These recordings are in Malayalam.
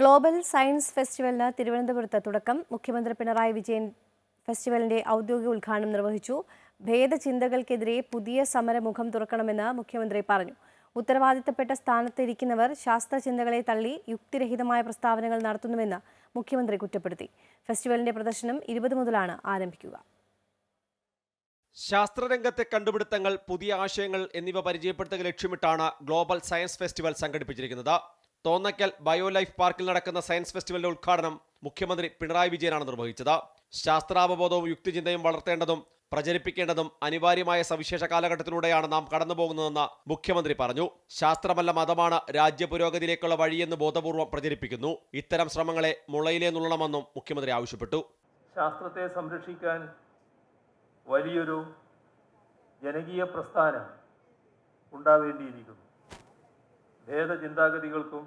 ഗ്ലോബൽ സയൻസ് ഫെസ്റ്റിവലിന് തിരുവനന്തപുരത്ത് തുടക്കം. മുഖ്യമന്ത്രി പിണറായി വിജയൻ ഫെസ്റ്റിവലിന്റെ ഔദ്യോഗിക ഉദ്ഘാടനം നിർവഹിച്ചു. ഭേദചിന്തകൾക്കെതിരെ പുതിയ സമരമുഖം തുറക്കണമെന്ന് മുഖ്യമന്ത്രി പറഞ്ഞു. ഉത്തരവാദിത്തപ്പെട്ട സ്ഥാനത്തിരിക്കുന്നവർ ശാസ്ത്രചിന്തകളെ തള്ളി യുക്തിരഹിതമായ പ്രസ്താവനകൾ നടത്തുന്നുവെന്ന് മുഖ്യമന്ത്രി കുറ്റപ്പെടുത്തി. ഫെസ്റ്റിവലിന്റെ പ്രദർശനം ഇരുപത് മുതലാണ് ആരംഭിക്കുക. ശാസ്ത്രരംഗത്തെ കണ്ടുപിടുത്തങ്ങൾ പുതിയ ആശയങ്ങൾ എന്നിവ പരിചയപ്പെടുത്തുക ലക്ഷ്യമിട്ടാണ് ഗ്ലോബൽ സയൻസ് ഫെസ്റ്റിവൽ സംഘടിപ്പിച്ചിരിക്കുന്നത്. തോന്നക്കൽ ബയോലൈഫ് പാർക്കിൽ നടക്കുന്ന സയൻസ് ഫെസ്റ്റിവലിന്റെ ഉദ്ഘാടനം മുഖ്യമന്ത്രി പിണറായി വിജയനാണ് നിർവഹിച്ചത്. ശാസ്ത്രാവബോധവും യുക്തിചിന്തയും വളർത്തേണ്ടതും പ്രചരിപ്പിക്കേണ്ടതും അനിവാര്യമായ സവിശേഷ കാലഘട്ടത്തിലൂടെയാണ് നാം കടന്നുപോകുന്നതെന്ന് മുഖ്യമന്ത്രി പറഞ്ഞു. ശാസ്ത്രമല്ല മതമാണ് രാജ്യ പുരോഗതിയിലേക്കുള്ള വഴിയെന്ന് ബോധപൂർവം പ്രചരിപ്പിക്കുന്നു. ഇത്തരം ശ്രമങ്ങളെ മുളയിലേ നുള്ളണമെന്നും മുഖ്യമന്ത്രി ആവശ്യപ്പെട്ടു. ശാസ്ത്രത്തെ സംരക്ഷിക്കാൻ വലിയൊരു ജനകീയ പ്രസ്ഥാനം ഉണ്ടാവേണ്ടിയിരിക്കുന്നു. ഭേദചിന്താഗതികൾക്കും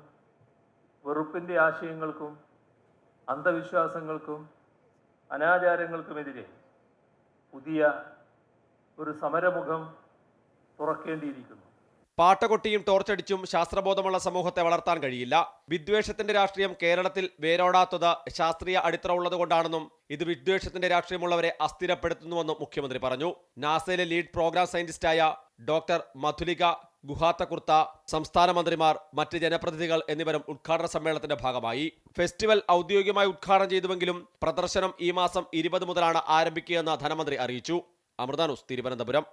വെറുപ്പിന്റെ ആശയങ്ങൾക്കും അന്ധവിശ്വാസങ്ങൾക്കും അനാചാരങ്ങൾക്കുമെതിരെ പുതിയ ഒരു സമരമുഖം തുറക്കേണ്ടിയിരിക്കുന്നു. പാട്ടകൊട്ടിയും ടോർച്ചടിച്ചും ശാസ്ത്രബോധമുള്ള സമൂഹത്തെ വളർത്താൻ കഴിയില്ല. വിദ്വേഷത്തിന്റെ രാഷ്ട്രീയം കേരളത്തിൽ വേരോടാത്തത് ശാസ്ത്രീയ അടിത്തറ ഉള്ളതുകൊണ്ടാണെന്നും ഇത് വിദ്വേഷത്തിന്റെ രാഷ്ട്രീയമുള്ളവരെ അസ്ഥിരപ്പെടുത്തുന്നുവെന്നും മുഖ്യമന്ത്രി പറഞ്ഞു. നാസയിലെ ലീഡ് പ്രോഗ്രാം സയന്റിസ്റ്റായ ഡോക്ടർ മധുലിക ഗുഹാത്തകുർത്ത സംസ്ഥാന മന്ത്രിമാർ മറ്റ് ജനപ്രതിനിധികൾ എന്നിവരും ഉദ്ഘാടന സമ്മേളനത്തിന്റെ ഭാഗമായി. ഫെസ്റ്റിവൽ ഔദ്യോഗികമായി ഉദ്ഘാടനം ചെയ്തുവെങ്കിലും പ്രദർശനം ഈ മാസം ഇരുപത് മുതലാണ് ആരംഭിക്കുകയെന്ന് ധനമന്ത്രി അറിയിച്ചു. അമൃത ന്യൂസ് തിരുവനന്തപുരം.